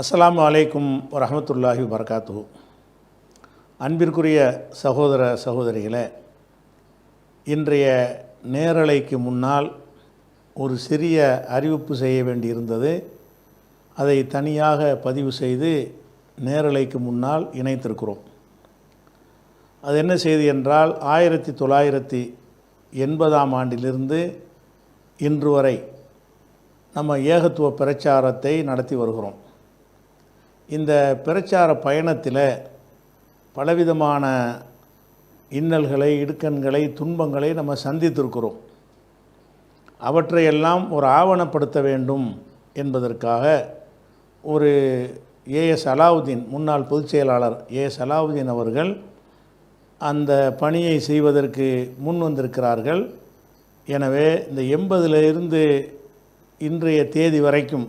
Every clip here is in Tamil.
அஸ்லாம் அலைக்கும் வரமத்துல்லாஹி வரகாத்து அன்பிற்குரிய சகோதர சகோதரிகளே இன்றைய நேரலைக்கு முன்னால் ஒரு சிறிய அறிவிப்பு செய்ய வேண்டியிருந்தது. அதை தனியாக பதிவு செய்து நேரலைக்கு முன்னால் இணைத்திருக்கிறோம். அது என்ன செய்தி என்றால் ஆயிரத்தி தொள்ளாயிரத்தி எண்பதாம் ஆண்டிலிருந்து இன்று வரை நம்ம ஏகத்துவ பிரச்சாரத்தை நடத்தி வருகிறோம். இந்த பிரச்சார பயணத்தில் பலவிதமான இன்னல்களை இடுக்கண்களை துன்பங்களை நம்ம சந்தித்திருக்கிறோம். அவற்றையெல்லாம் ஒரு ஆவணப்படுத்த வேண்டும் என்பதற்காக ஒரு ஏஎஸ் அலாவுதீன் முன்னாள் பொதுச் செயலாளர் ஏஎஸ் அலாவுதீன் அவர்கள் அந்த பணியை செய்வதற்கு முன் வந்திருக்கிறார்கள். எனவே இந்த எண்பதிலிருந்து இன்றைய தேதி வரைக்கும்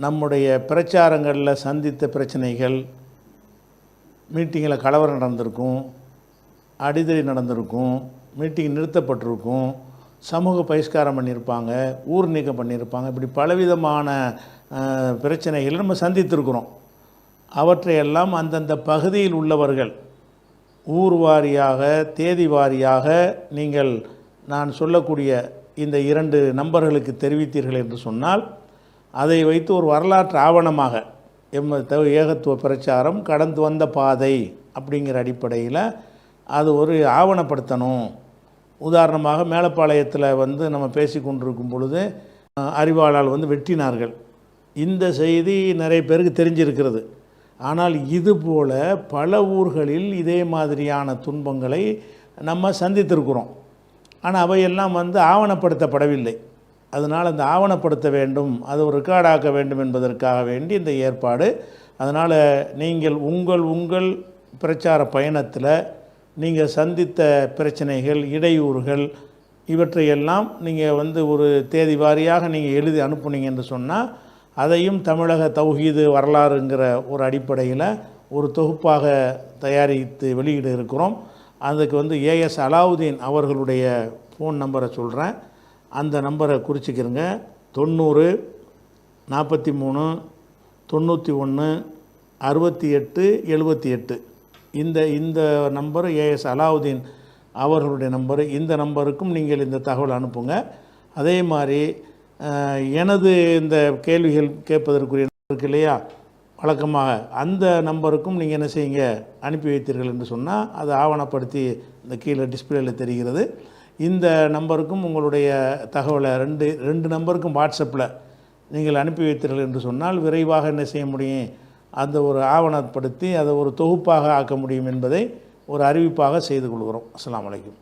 நம்முடைய பிரச்சாரங்களில் சந்தித்த பிரச்சனைகள் மீட்டிங்கில் கலவரம் நடந்திருக்கும் அடிதடி நடந்திருக்கும் மீட்டிங் நிறுத்தப்பட்டிருக்கும் சமூக பகிஷ்காரம் பண்ணியிருப்பாங்க ஊர் நீக்கம் பண்ணியிருப்பாங்க இப்படி பலவிதமான பிரச்சனைகளை நம்ம சந்தித்திருக்கிறோம். அவற்றையெல்லாம் அந்தந்த பகுதியில் உள்ளவர்கள் ஊர் வாரியாக தேதி வாரியாக நீங்கள் நான் சொல்லக்கூடிய இந்த இரண்டு நம்பர்களுக்கு தெரிவித்தீர்கள் என்று சொன்னால் அதை வைத்து ஒரு வரலாற்று ஆவணமாக எம் ஏகத்துவ பிரச்சாரம் கடந்து வந்த பாதை அப்படிங்கிற அடிப்படையில் அது ஒரு ஆவணப்படுத்தணும். உதாரணமாக மேலப்பாளையத்தில் வந்து நம்ம பேசி கொண்டிருக்கும் பொழுது அறிவாளால் வந்து வெட்டினார்கள். இந்த செய்தி நிறைய பேருக்கு தெரிஞ்சிருக்கிறது. ஆனால் இதுபோல பல ஊர்களில் இதே மாதிரியான துன்பங்களை நம்ம சந்தித்திருக்கிறோம். ஆனால் அவையெல்லாம் வந்து ஆவணப்படுத்தப்படவில்லை. அதனால் அந்த ஆவணப்படுத்த வேண்டும் அது ஒரு ரெக்கார்டாக்க வேண்டும் என்பதற்காக வேண்டி இந்த ஏற்பாடு. அதனால் நீங்கள் உங்கள் உங்கள் பிரச்சார பயணத்தில் நீங்கள் சந்தித்த பிரச்சனைகள் இடையூறுகள் இவற்றையெல்லாம் நீங்கள் வந்து ஒரு தேதி வாரியாக நீங்கள் எழுதி அனுப்புனீங்க என்று சொன்னால் அதையும் தமிழக தௌஹீது வரலாறுங்கிற ஒரு அடிப்படையில் ஒரு தொகுப்பாக தயாரித்து வெளியிட இருக்கிறோம். அதுக்கு வந்து ஏஎஸ் அலாவுதீன் அவர்களுடைய ஃபோன் நம்பரை சொல்கிறேன் அந்த நம்பரை குறிச்சிக்கிறங்க. தொண்ணூறு நாற்பத்தி மூணு தொண்ணூற்றி ஒன்று அறுபத்தி எட்டு எழுபத்தி எட்டு இந்த இந்த நம்பர் ஏஎஸ் அலாவுதீன் அவர்களுடைய நம்பரு. இந்த நம்பருக்கும் நீங்கள் இந்த தகவல் அனுப்புங்க. அதே மாதிரி எனது இந்த கேள்விகள் கேட்பதற்குரிய இருக்கு இல்லையா? வழக்கமாக அந்த நம்பருக்கும் நீங்கள் என்ன செய்யுங்க? அனுப்பி வைத்தீர்கள் என்று சொன்னால் அதை ஆவணப்படுத்தி இந்த கீழே டிஸ்பிளேயில் தெரிகிறது. இந்த நம்பருக்கும் உங்களுடைய தகவலை ரெண்டு ரெண்டு நம்பருக்கும் வாட்ஸ்அப்பில் நீங்கள் அனுப்பி வைத்தீர்கள் என்று சொன்னால் விரைவாக என்ன செய்ய முடியும்? அந்த ஒரு ஆவணப்படுத்தி அதை ஒரு தொகுப்பாக ஆக்க முடியும் என்பதை ஒரு அறிவிப்பாக செய்து கொள்கிறோம். அஸ்லாம் வலைக்கம்